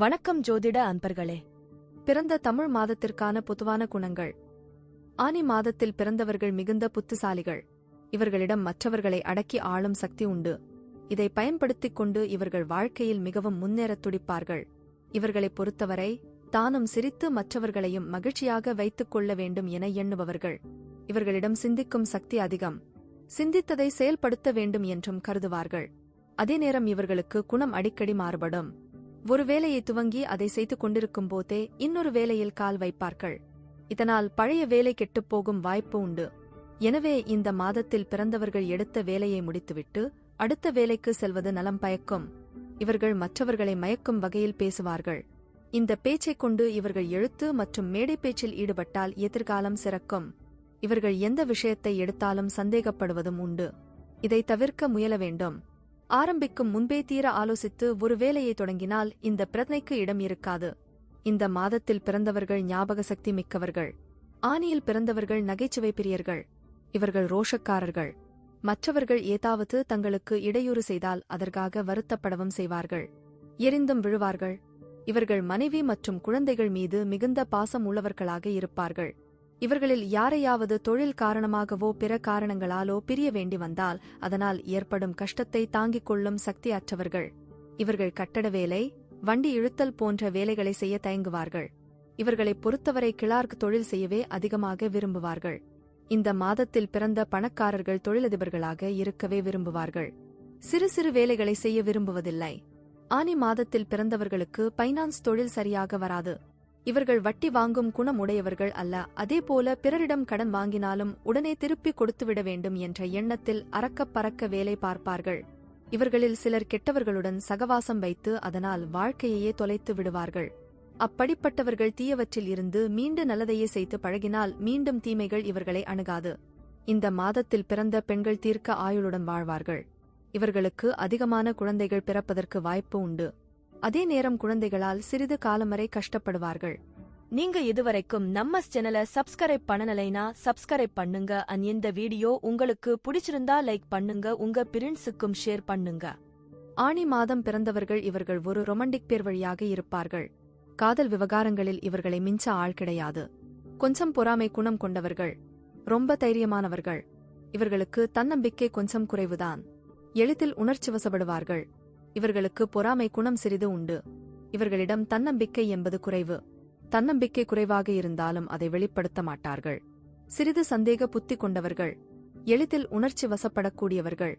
வணக்கம் ஜோதிட அன்பர்களே. பிறந்த தமிழ் மாதத்திற்கான பொதுவான குணங்கள். ஆனி மாதத்தில் பிறந்தவர்கள் மிகுந்த புத்திசாலிகள். இவர்களிடம் மற்றவர்களை அடக்கி ஆளும் சக்தி உண்டு. இதை பயன்படுத்திக் கொண்டு இவர்கள் வாழ்க்கையில் மிகவும் முன்னேறத் துடிப்பார்கள். இவர்களைப் பொறுத்தவரை தானும் சிரித்து மற்றவர்களையும் மகிழ்ச்சியாக வைத்துக் கொள்ள வேண்டும் என எண்ணுபவர்கள். இவர்களிடம் சிந்திக்கும் சக்தி அதிகம். சிந்தித்ததை செயல்படுத்த வேண்டும் என்றும் கருதுவார்கள். அதே நேரம் இவர்களுக்கு குணம் அடிக்கடி மாறுபடும். ஒரு வேலையை துவங்கி அதை செய்து கொண்டிருக்கும் போதே இன்னொரு வேலையில் கால் வைப்பார்கள். இதனால் பழைய வேலை கெட்டுப்போகும் வாய்ப்பு உண்டு. எனவே இந்த மாதத்தில் பிறந்தவர்கள் எடுத்த வேலையை முடித்துவிட்டு அடுத்த வேலைக்கு செல்வது நலம் பயக்கும். இவர்கள் மற்றவர்களை மயக்கும் வகையில் பேசுவார்கள். இந்த பேச்சைக் கொண்டு இவர்கள் எழுத்து மற்றும் மேடை பேச்சில் ஈடுபட்டால் எதிர்காலம் சிறக்கும். இவர்கள் எந்த விஷயத்தை எடுத்தாலும் சந்தேகப்படுவதும் உண்டு. இதை தவிர்க்க முயல வேண்டும். ஆரம்பிக்கும் முன்பே தீர ஆலோசித்து ஒரு வேலையை தொடங்கினால் இந்த பிரச்சனைக்கு இடம் இருக்காது. இந்த மாதத்தில் பிறந்தவர்கள் ஞாபக சக்தி மிக்கவர்கள். ஆணியில் பிறந்தவர்கள் நகைச்சுவை பிரியர்கள். இவர்கள் ரோஷக்காரர்கள். மற்றவர்கள் ஏதாவது தங்களுக்கு இடையூறு செய்தால் அதற்காக வருத்தப்படவும் செய்வார்கள். எரிந்தும் விழுவார்கள். இவர்கள் மனைவி மற்றும் குழந்தைகள் மீது மிகுந்த பாசம் உள்ளவர்களாக இருப்பார்கள். இவர்களில் யாரையாவது தொழில் காரணமாகவோ பிற காரணங்களாலோ பிரிய வேண்டி வந்தால் அதனால் ஏற்படும் கஷ்டத்தை தாங்கிக் கொள்ளும் சக்தி அற்றவர்கள் இவர்கள் கட்டட வேலை வண்டி இழுத்தல் போன்ற வேலைகளை செய்ய தயங்குவார்கள். இவர்களைப் பொறுத்தவரை கிளார்க் தொழில் செய்யவே அதிகமாக விரும்புவார்கள். இந்த மாதத்தில் பிறந்த பணக்காரர்கள் தொழிலதிபர்களாக இருக்கவே விரும்புவார்கள். சிறு சிறு வேலைகளை செய்ய விரும்புவதில்லை. ஆனி மாதத்தில் பிறந்தவர்களுக்கு பைனான்ஸ் தொழில் சரியாக வராது. இவர்கள் வட்டி வாங்கும் குணம் உடையவர்கள் அல்ல. அதேபோல பிறரிடம் கடன் வாங்கினாலும் உடனே திருப்பிக் கொடுத்துவிட வேண்டும் என்ற எண்ணத்தில் அறக்கப் பறக்க வேலை பார்ப்பார்கள். இவர்களில் சிலர் கெட்டவர்களுடன் சகவாசம் வைத்து அதனால் வாழ்க்கையையே தொலைத்து விடுவார்கள். அப்படிப்பட்டவர்கள் தீயவற்றில் இருந்து மீண்டு நல்லதையே செய்து பழகினால் மீண்டும் தீமைகள் இவர்களை அணுகாது. இந்த மாதத்தில் பிறந்த பெண்கள் தீர்க்க ஆயுளுடன் வாழ்வார்கள். இவர்களுக்கு அதிகமான குழந்தைகள் பிறப்பதற்கு வாய்ப்பு உண்டு. அதே நேரம் குழந்தைகளால் சிறிது காலம் வரை கஷ்டப்படுவார்கள். நீங்க இதுவரைக்கும் நம்ம சேனலை சப்ஸ்கிரைப் பண்ணலைனா சப்ஸ்கிரைப் பண்ணுங்க. அண்ட் இந்த வீடியோ உங்களுக்கு பிடிச்சிருந்தா லைக் பண்ணுங்க. உங்க பிரின்ஸுக்கும் ஷேர் பண்ணுங்க. ஆணி மாதம் பிறந்தவர்கள் இவர்கள் ஒரு ரொமண்டிக் பேர் வழியாக இருப்பார்கள். காதல் விவகாரங்களில் இவர்களை மிஞ்ச ஆள் கிடையாது. கொஞ்சம் பொறாமை குணம் கொண்டவர்கள். ரொம்ப தைரியமானவர்கள். இவர்களுக்கு தன்னம்பிக்கை கொஞ்சம் குறைவுதான். எளிதில் உணர்ச்சி வசப்படுவார்கள். இவர்களுக்கு பொறாமை குணம் சிறிது உண்டு. இவர்களிடம் தன்னம்பிக்கை என்பது குறைவு. தன்னம்பிக்கை குறைவாக இருந்தாலும் அதை வெளிப்படுத்த மாட்டார்கள். சிறிது சந்தேக புத்தி கொண்டவர்கள் எளிதில் உணர்ச்சி வசப்படக்கூடியவர்கள்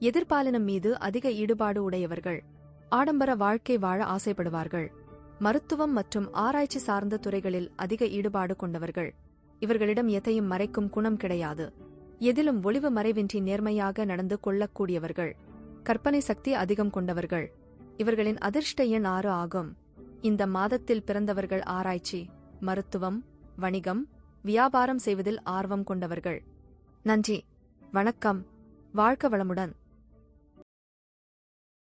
எதிர்பாலினம் மீது அதிக ஈடுபாடு உடையவர்கள் ஆடம்பர வாழ்க்கை வாழ ஆசைப்படுவார்கள். மருத்துவம் மற்றும் ஆராய்ச்சி சார்ந்த துறைகளில் அதிக ஈடுபாடு கொண்டவர்கள். இவர்களிடம் எதையும் மறைக்கும் குணம் கிடையாது. எதிலும் ஒளிவு மறைவின்றி நேர்மையாக நடந்து கொள்ளக்கூடியவர்கள். கற்பனை சக்தி அதிகம் கொண்டவர்கள். இவர்களின் அதிர்ஷ்ட எண் ஆறு ஆகும். இந்த மாதத்தில் பிறந்தவர்கள் ஆராய்ச்சி மருத்துவம் வணிகம் வியாபாரம் செய்வதில் ஆர்வம் கொண்டவர்கள். நன்றி. வணக்கம். வாழ்க்க வளமுடன்.